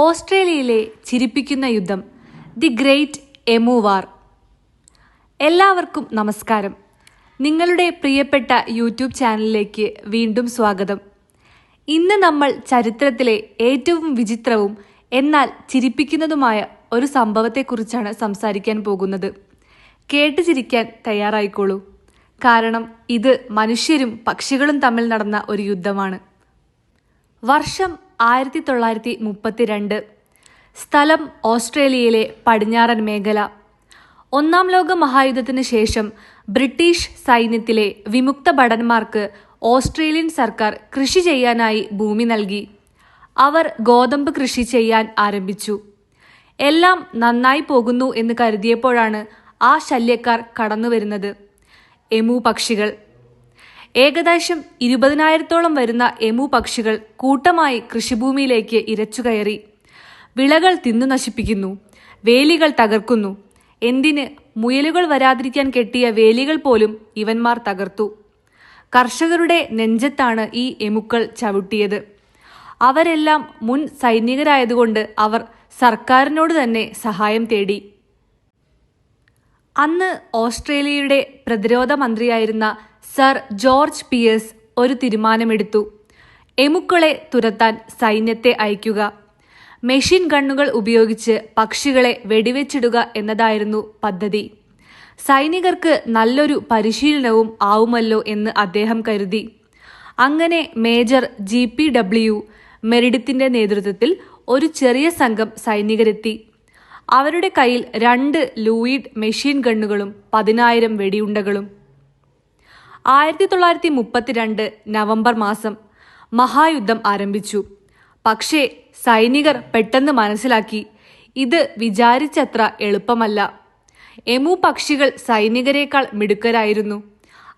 ഓസ്ട്രേലിയയിലെ ചിരിപ്പിക്കുന്ന യുദ്ധം. The great emu war. എല്ലാവർക്കും നമസ്കാരം. നിങ്ങളുടെ പ്രിയപ്പെട്ട യൂട്യൂബ് ചാനലിലേക്ക് വീണ്ടും സ്വാഗതം. ഇന്ന് നമ്മൾ ചരിത്രത്തിലെ ഏറ്റവും വിചിത്രവും എന്നാൽ ചിരിപ്പിക്കുന്നതുമായ ഒരു സംഭവത്തെക്കുറിച്ചാണ് സംസാരിക്കാൻ പോകുന്നത്. കേട്ട് ചിരിക്കാൻ തയ്യാറായിക്കോളൂ. കാരണം ഇത് മനുഷ്യരും പക്ഷികളും തമ്മിൽ നടന്ന ഒരു യുദ്ധമാണ്. വർഷം ആയിരത്തി തൊള്ളായിരത്തി മുപ്പത്തിരണ്ട് സ്ഥലം ഓസ്ട്രേലിയയിലെ പടിഞ്ഞാറൻ മേഖല. ഒന്നാം ലോക മഹായുദ്ധത്തിന് ശേഷം ബ്രിട്ടീഷ് സൈന്യത്തിലെ വിമുക്ത ഭടന്മാർക്ക് ഓസ്ട്രേലിയൻ സർക്കാർ കൃഷി ചെയ്യാനായി ഭൂമി നൽകി. അവർ ഗോതമ്പ് കൃഷി ചെയ്യാൻ ആരംഭിച്ചു. എല്ലാം നന്നായി പോകുന്നു എന്ന് കരുതിയപ്പോഴാണ് ആ ശല്യക്കാർ കടന്നുവരുന്നത്. എമു പക്ഷികൾ ഏകദേശം ഇരുപതിനായിരത്തോളം വരുന്ന എമു പക്ഷികൾ കൂട്ടമായി കൃഷിഭൂമിയിലേക്ക് ഇരച്ചുകയറി വിളകൾ തിന്നു നശിപ്പിക്കുന്നു വേലികൾ തകർക്കുന്നു. എന്തിന് മുയലുകൾ വരാതിരിക്കാൻ കെട്ടിയ വേലികൾ പോലും ഇവന്മാർ തകർത്തു. കർഷകരുടെ നെഞ്ചത്താണ് ഈ എമുക്കൾ ചവിട്ടിയത്. അവരെല്ലാം മുൻ സൈനികരായതുകൊണ്ട് അവർ സർക്കാരിനോട് തന്നെ സഹായം തേടി. അന്ന് ഓസ്ട്രേലിയയുടെ പ്രതിരോധ മന്ത്രിയായിരുന്ന സർ ജോർജ് പിയേഴ്സ് ഒരു തീരുമാനമെടുത്തു. എമുക്കളെ തുരത്താൻ സൈന്യത്തെ അയക്കുക. മെഷീൻ ഗണ്ണുകൾ ഉപയോഗിച്ച് പക്ഷികളെ വെടിവെച്ചിടുക എന്നതായിരുന്നു പദ്ധതി. സൈനികർക്ക് നല്ലൊരു പരിശീലനവും ആവുമല്ലോ എന്ന് അദ്ദേഹം കരുതി. അങ്ങനെ മേജർ ജി പി ഡബ്ല്യു മെറിഡിത്തിന്റെ നേതൃത്വത്തിൽ ഒരു ചെറിയ സംഘം സൈനികരെത്തി. അവരുടെ കയ്യിൽ രണ്ട് ലൂയിഡ് മെഷീൻ ഗണ്ണുകളും പതിനായിരം വെടിയുണ്ടകളും ആയിരത്തി തൊള്ളായിരത്തി മുപ്പത്തിരണ്ട് നവംബർ മാസം മഹായുദ്ധം ആരംഭിച്ചു. പക്ഷേ സൈനികർ പെട്ടെന്ന് മനസ്സിലാക്കി ഇത് വിചാരിച്ചത്ര എളുപ്പമല്ല. എമു പക്ഷികൾ സൈനികരെക്കാൾ മിടുക്കരായിരുന്നു.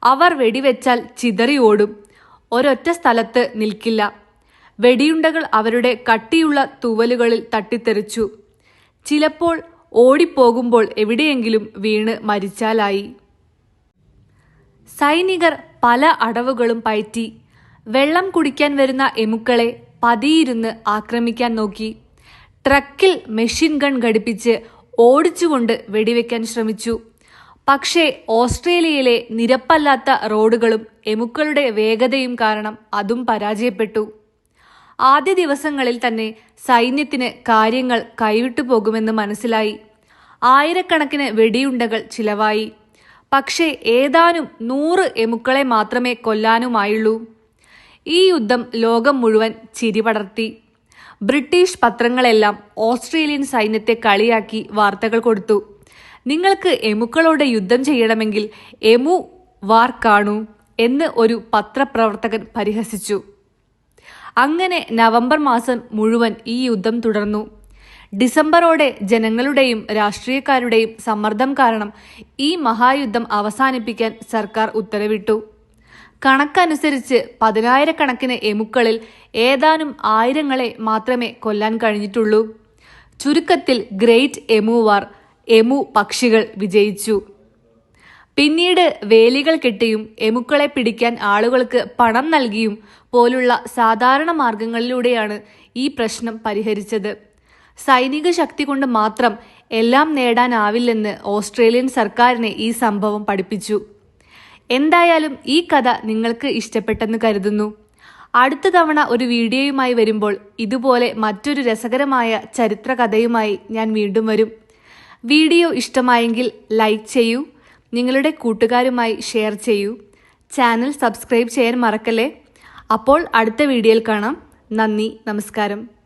അവർ വെടിവെച്ചാൽ ചിതറി ഓടും ഒരൊറ്റ സ്ഥലത്ത് നിൽക്കില്ല. വെടിയുണ്ടകൾ അവരുടെ കട്ടിയുള്ള തൂവലുകളിൽ തട്ടിത്തെറിച്ചു. ചിലപ്പോൾ ഓടിപ്പോകുമ്പോൾ എവിടെയെങ്കിലും വീണ് മരിച്ചാലായി. സൈനികർ പല അടവുകളും പയറ്റി. വെള്ളം കുടിക്കാൻ വരുന്ന എമുക്കളെ പതിയിരുന്ന് ആക്രമിക്കാൻ നോക്കി. ട്രക്കിൽ മെഷീൻ ഗൺ ഘടിപ്പിച്ച് ഓടിച്ചുകൊണ്ട് വെടിവെക്കാൻ ശ്രമിച്ചു. പക്ഷേ ഓസ്ട്രേലിയയിലെ നിരപ്പല്ലാത്ത റോഡുകളും എമുക്കളുടെ വേഗതയും കാരണം അതും പരാജയപ്പെട്ടു. ആദ്യ ദിവസങ്ങളിൽ തന്നെ സൈന്യത്തിന് കാര്യങ്ങൾ കൈവിട്ടു പോകുമെന്ന് മനസ്സിലായി. ആയിരക്കണക്കിന് വെടിയുണ്ടകൾ ചിലവായി. പക്ഷേ ഏതാനും നൂറ് എമുക്കളെ മാത്രമേ കൊല്ലാനുമായുള്ളൂ. ഈ യുദ്ധം ലോകം മുഴുവൻ ചിരിപടർത്തി ബ്രിട്ടീഷ് പത്രങ്ങളെല്ലാം ഓസ്ട്രേലിയൻ സൈന്യത്തെ കളിയാക്കി വാർത്തകൾ കൊടുത്തു. നിങ്ങൾക്ക് എമുക്കളോട് യുദ്ധം ചെയ്യണമെങ്കിൽ എമു വാർ കാണൂ എന്ന് ഒരു പത്രപ്രവർത്തകൻ പരിഹസിച്ചു. അങ്ങനെ നവംബർ മാസം മുഴുവൻ ഈ യുദ്ധം തുടർന്നു. ഡിസംബറോടെ ജനങ്ങളുടെയും രാഷ്ട്രീയക്കാരുടെയും സമ്മർദ്ദം കാരണം ഈ മഹായുദ്ധം അവസാനിപ്പിക്കാൻ സർക്കാർ ഉത്തരവിട്ടു. കണക്കനുസരിച്ച് പതിനായിരക്കണക്കിന് എമുക്കളിൽ ഏതാനും ആയിരങ്ങളെ മാത്രമേ കൊല്ലാൻ കഴിഞ്ഞിട്ടുള്ളൂ. ചുരുക്കത്തിൽ ഗ്രേറ്റ് എമുവാർ എമു പക്ഷികൾ വിജയിച്ചു. പിന്നീട് വേലികൾ കെട്ടിയും എമുക്കളെ പിടിക്കാൻ ആളുകൾക്ക് പണം നൽകിയും പോലുള്ള സാധാരണ മാർഗങ്ങളിലൂടെയാണ് ഈ പ്രശ്നം പരിഹരിച്ചത്. സൈനിക ശക്തി കൊണ്ട് മാത്രം എല്ലാം നേടാനാവില്ലെന്ന് ഓസ്ട്രേലിയൻ സർക്കാരിനെ ഈ സംഭവം പഠിപ്പിച്ചു. എന്തായാലും ഈ കഥ നിങ്ങൾക്ക് ഇഷ്ടപ്പെട്ടെന്ന് കരുതുന്നു. അടുത്ത തവണ ഒരു വീഡിയോയുമായി വരുമ്പോൾ ഇതുപോലെ മറ്റൊരു രസകരമായ ചരിത്ര കഥയുമായി ഞാൻ വീണ്ടും വരും. വീഡിയോ ഇഷ്ടമായെങ്കിൽ ലൈക്ക് ചെയ്യൂ നിങ്ങളുടെ കൂട്ടുകാരുമായി ഷെയർ ചെയ്യൂ. ചാനൽ സബ്സ്ക്രൈബ് ചെയ്യാൻ മറക്കല്ലേ? അപ്പോൾ അടുത്ത വീഡിയോയിൽ കാണാം. നന്ദി നമസ്കാരം.